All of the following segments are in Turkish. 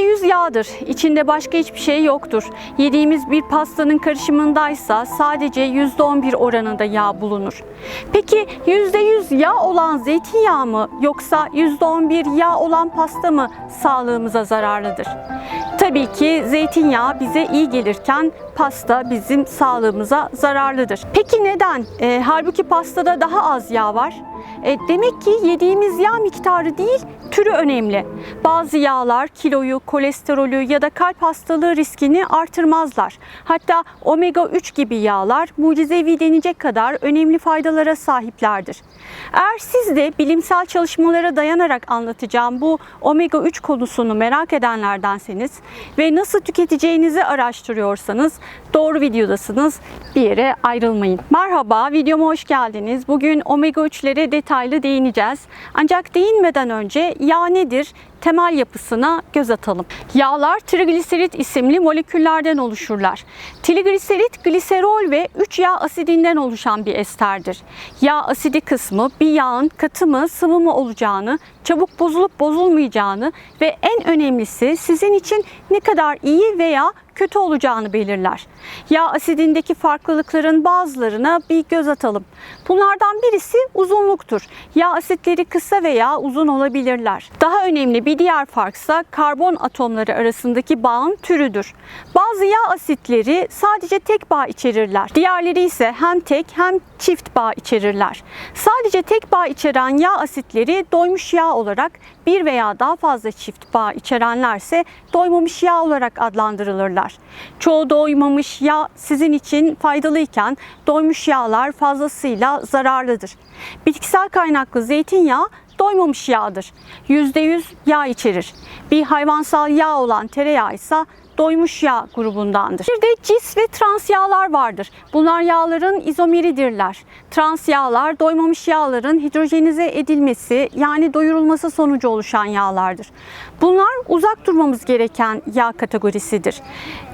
%100 yağdır. İçinde başka hiçbir şey yoktur. Yediğimiz bir pastanın karışımındaysa sadece %11 oranında yağ bulunur. Peki %100 yağ olan zeytinyağı mı yoksa %11 yağ olan pasta mı sağlığımıza zararlıdır? Tabii ki zeytinyağı bize iyi gelirken pasta bizim sağlığımıza zararlıdır. Peki neden? E, halbuki pastada daha az yağ var. E, demek ki yediğimiz yağ miktarı değil, türü önemli. Bazı yağlar kiloyu, kolesterolü ya da kalp hastalığı riskini artırmazlar. Hatta omega 3 gibi yağlar mucizevi denecek kadar önemli faydalara sahiplerdir. Eğer siz de bilimsel çalışmalara dayanarak anlatacağım bu omega 3 konusunu merak edenlerdenseniz ve nasıl tüketeceğinizi araştırıyorsanız doğru videodasınız. Bir yere ayrılmayın. Merhaba, videoma hoş geldiniz. Bugün omega 3'lere detaylı değineceğiz. Ancak değinmeden önce yağ nedir? Temel yapısına göz atalım. Yağlar trigliserit isimli moleküllerden oluşurlar. Trigliserit gliserol ve 3 yağ asidinden oluşan bir esterdir. Yağ asidi kısmı bir yağın katı mı sıvı mı olacağını, çabuk bozulup bozulmayacağını ve en önemlisi sizin için ne kadar iyi veya kötü olacağını belirler. Yağ asidindeki farklılıkların bazılarına bir göz atalım. Bunlardan birisi uzunluktur. Yağ asitleri kısa veya uzun olabilirler. Daha önemli bir diğer farksa karbon atomları arasındaki bağın türüdür. Bazı yağ asitleri sadece tek bağ içerirler. Diğerleri ise hem tek hem çift bağ içerirler. Sadece tek bağ içeren yağ asitleri doymuş yağ olarak bir veya daha fazla çift bağ içerenlerse doymamış yağ olarak adlandırılırlar. Çoğu doymamış yağ sizin için faydalıyken doymuş yağlar fazlasıyla zararlıdır. Bitkisel kaynaklı zeytinyağı doymamış yağdır. %100 yağ içerir. Bir hayvansal yağ olan tereyağı ise doymuş yağ grubundandır. Bir de cis ve trans yağlar vardır. Bunlar yağların izomeridirler. Trans yağlar doymamış yağların hidrojenize edilmesi yani doyurulması sonucu oluşan yağlardır. Bunlar uzak durmamız gereken yağ kategorisidir.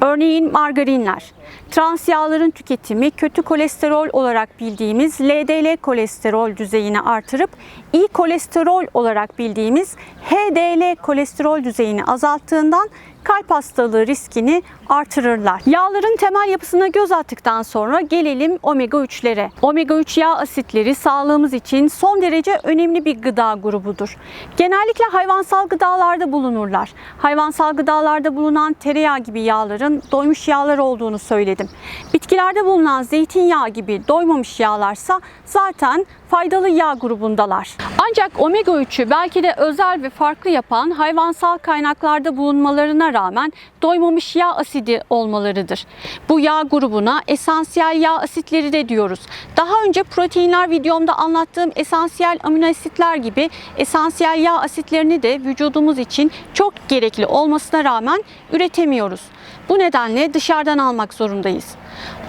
Örneğin margarinler. Trans yağların tüketimi kötü kolesterol olarak bildiğimiz LDL kolesterol düzeyini artırıp iyi kolesterol olarak bildiğimiz HDL kolesterol düzeyini azalttığından kalp hastalığı riskini artırırlar. Yağların temel yapısına göz attıktan sonra gelelim omega 3'lere. Omega 3 yağ asitleri sağlığımız için son derece önemli bir gıda grubudur. Genellikle hayvansal gıdalarda bulunurlar. Hayvansal gıdalarda bulunan tereyağı gibi yağların doymuş yağlar olduğunu söyledim. Bitkilerde bulunan zeytinyağı gibi doymamış yağlarsa zaten faydalı yağ grubundalar. Ancak omega 3'ü belki de özel ve farklı yapan hayvansal kaynaklarda bulunmalarına rağmen doymamış yağ asidi olmalarıdır. Bu yağ grubuna esansiyel yağ asitleri de diyoruz. Daha önce proteinler videomda anlattığım esansiyel amino asitler gibi esansiyel yağ asitlerini de vücudumuz için çok gerekli olmasına rağmen üretemiyoruz. Bu nedenle dışarıdan almak zorundayız.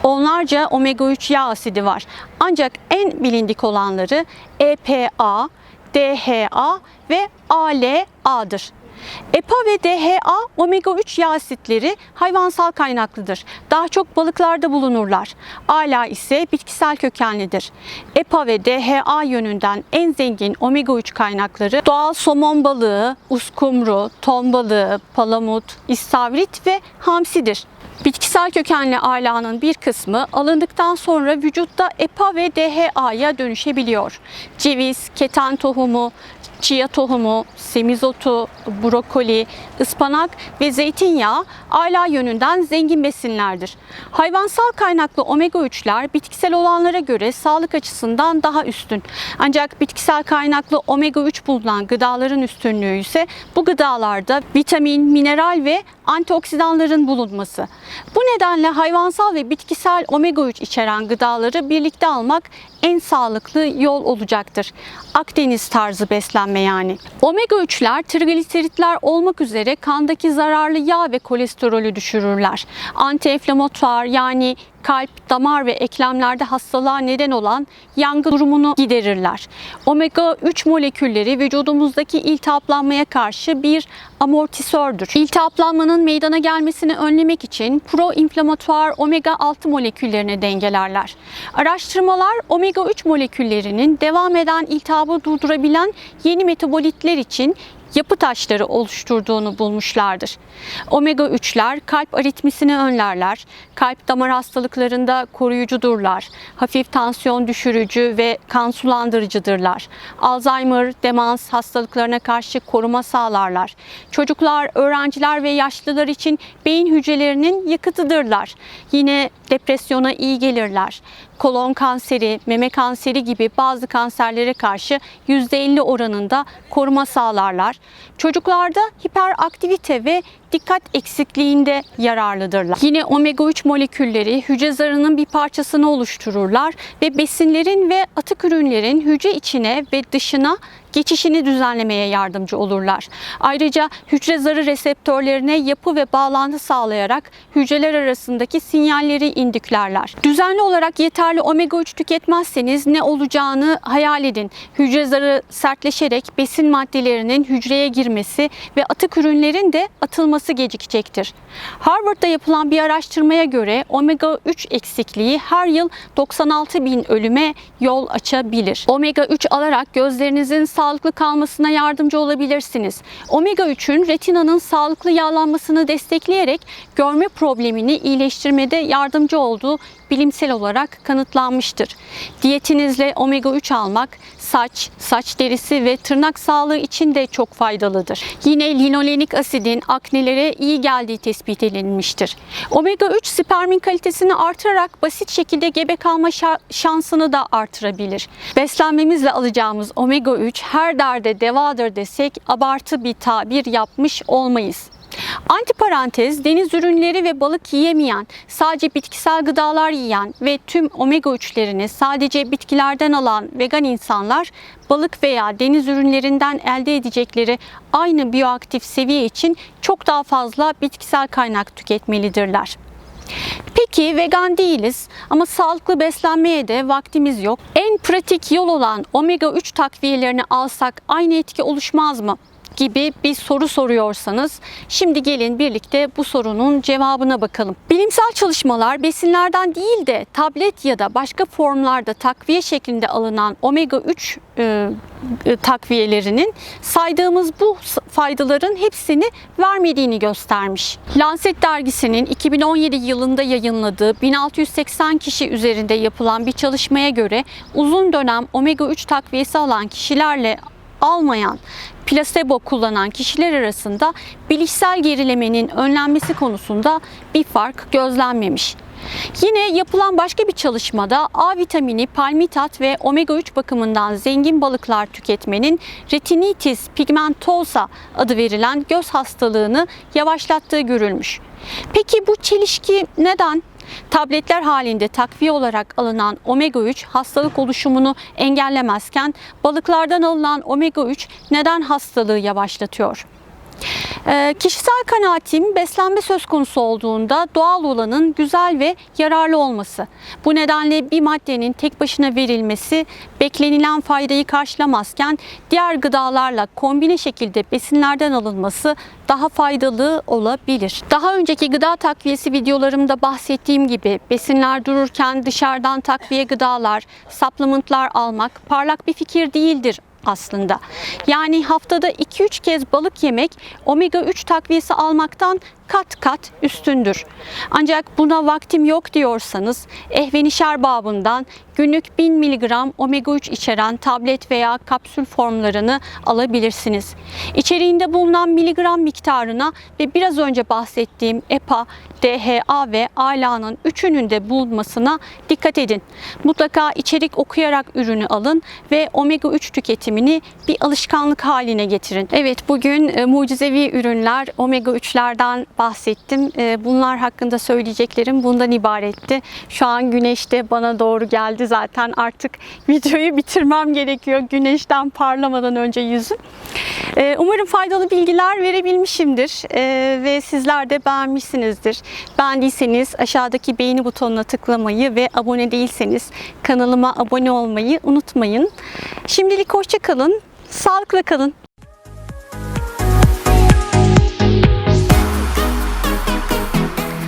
Onlarca omega 3 yağ asidi var. Ancak en bilindik olanları EPA, DHA ve ALA'dır. EPA ve DHA omega 3 yağ asitleri hayvansal kaynaklıdır. Daha çok balıklarda bulunurlar. ALA ise bitkisel kökenlidir. EPA ve DHA yönünden en zengin omega 3 kaynakları doğal somon balığı, uskumru, ton balığı, palamut, istavrit ve hamsidir. Bitkisel kökenli ALA'nın bir kısmı alındıktan sonra vücutta EPA ve DHA'ya dönüşebiliyor. Ceviz, keten tohumu, chia tohumu, semizotu, brokoli, ıspanak ve zeytinyağı ALA yönünden zengin besinlerdir. Hayvansal kaynaklı omega 3'ler bitkisel olanlara göre sağlık açısından daha üstün. Ancak bitkisel kaynaklı omega 3 bulunan gıdaların üstünlüğü ise bu gıdalarda vitamin, mineral ve antioksidanların bulunması. Bu nedenle hayvansal ve bitkisel omega 3 içeren gıdaları birlikte almak en sağlıklı yol olacaktır. Akdeniz tarzı beslenme yani. Omega 3'ler trigliseritler olmak üzere kandaki zararlı yağ ve kolesterolü düşürürler. Antiinflamatuar yani kalp, damar ve eklemlerde hastalığa neden olan yangın durumunu giderirler. Omega 3 molekülleri vücudumuzdaki iltihaplanmaya karşı bir amortisördür. İltihaplanmanın meydana gelmesini önlemek için proinflamatuar omega 6 moleküllerini dengelerler. Araştırmalar omega 3 moleküllerinin devam eden iltihabı durdurabilen yeni metabolitler için yapı taşları oluşturduğunu bulmuşlardır. Omega 3'ler kalp aritmisini önlerler, kalp damar hastalıklarında koruyucudurlar, hafif tansiyon düşürücü ve kan sulandırıcıdırlar. Alzheimer, demans hastalıklarına karşı koruma sağlarlar. Çocuklar, öğrenciler ve yaşlılar için beyin hücrelerinin yakıtıdırlar. Yine depresyona iyi gelirler. Kolon kanseri, meme kanseri gibi bazı kanserlere karşı %50 oranında koruma sağlarlar. Çocuklarda hiperaktivite ve dikkat eksikliğinde yararlıdırlar. Yine omega 3 molekülleri hücre zarının bir parçasını oluştururlar ve besinlerin ve atık ürünlerin hücre içine ve dışına geçişini düzenlemeye yardımcı olurlar. Ayrıca hücre zarı reseptörlerine yapı ve bağlantı sağlayarak hücreler arasındaki sinyalleri indüklerler. Düzenli olarak yeterli omega 3 tüketmezseniz ne olacağını hayal edin. Hücre zarı sertleşerek besin maddelerinin hücreye girmesi ve atık ürünlerin de atılması gecikecektir. Harvard'da yapılan bir araştırmaya göre omega 3 eksikliği her yıl 96 bin ölüme yol açabilir. Omega 3 alarak gözlerinizin sağlıklı kalmasına yardımcı olabilirsiniz. Omega 3'ün retinanın sağlıklı yağlanmasını destekleyerek görme problemini iyileştirmede yardımcı olduğu bilimsel olarak kanıtlanmıştır. Diyetinizle omega 3 almak saç, saç derisi ve tırnak sağlığı için de çok faydalıdır. Yine linolenik asidin aknelere iyi geldiği tespit edilmiştir. Omega 3 spermin kalitesini artırarak basit şekilde gebe kalma şa- şansını da artırabilir. Beslenmemizle alacağımız omega 3 her derde devadır desek abartı bir tabir yapmış olmayız. Antiparantez deniz ürünleri ve balık yiyemeyen, sadece bitkisel gıdalar yiyen ve tüm omega 3'lerini sadece bitkilerden alan vegan insanlar balık veya deniz ürünlerinden elde edecekleri aynı bioaktif seviye için çok daha fazla bitkisel kaynak tüketmelidirler. Peki vegan değiliz ama sağlıklı beslenmeye de vaktimiz yok. En pratik yol olan omega 3 takviyelerini alsak aynı etki oluşmaz mı? Gibi bir soru soruyorsanız şimdi gelin birlikte bu sorunun cevabına bakalım. Bilimsel çalışmalar besinlerden değil de tablet ya da başka formlarda takviye şeklinde alınan omega 3 e, e, takviyelerinin saydığımız bu faydaların hepsini vermediğini göstermiş. Lancet dergisinin 2017 yılında yayınladığı 1680 kişi üzerinde yapılan bir çalışmaya göre uzun dönem omega 3 takviyesi alan kişilerle almayan plasebo kullanan kişiler arasında bilişsel gerilemenin önlenmesi konusunda bir fark gözlenmemiş. Yine yapılan başka bir çalışmada A vitamini, palmitat ve omega 3 bakımından zengin balıklar tüketmenin retinitis pigmentosa adı verilen göz hastalığını yavaşlattığı görülmüş. Peki bu çelişki neden? Tabletler halinde takviye olarak alınan omega 3 hastalık oluşumunu engellemezken balıklardan alınan omega 3 neden hastalığı yavaşlatıyor? Ee, kişisel kanaatim beslenme söz konusu olduğunda doğal olanın güzel ve yararlı olması. Bu nedenle bir maddenin tek başına verilmesi beklenilen faydayı karşılamazken diğer gıdalarla kombine şekilde besinlerden alınması daha faydalı olabilir. Daha önceki gıda takviyesi videolarımda bahsettiğim gibi besinler dururken dışarıdan takviye gıdalar, supplementlar almak parlak bir fikir değildir aslında. Yani haftada 2-3 kez balık yemek omega 3 takviyesi almaktan kat kat üstündür. Ancak buna vaktim yok diyorsanız ehvenişer babından günlük 1000 mg omega 3 içeren tablet veya kapsül formlarını alabilirsiniz. İçeriğinde bulunan miligram miktarına ve biraz önce bahsettiğim EPA, DHA ve ALA'nın üçünün de bulunmasına dikkat edin. Mutlaka içerik okuyarak ürünü alın ve omega 3 tüketimini bir alışkanlık haline getirin. Evet bugün e, mucizevi ürünler omega 3'lerden bahsettim. E, bunlar hakkında söyleyeceklerim bundan ibaretti. Şu an güneş de bana doğru geldi zaten artık videoyu bitirmem gerekiyor güneşten parlamadan önce yüzüm. E, umarım faydalı bilgiler verebilmişimdir e, ve sizler de beğenmişsinizdir. Beğendiyseniz aşağıdaki beğeni butonuna tıklamayı ve abone değilseniz kanalıma abone olmayı unutmayın. Şimdilik hoşça kalın, sağlıkla kalın.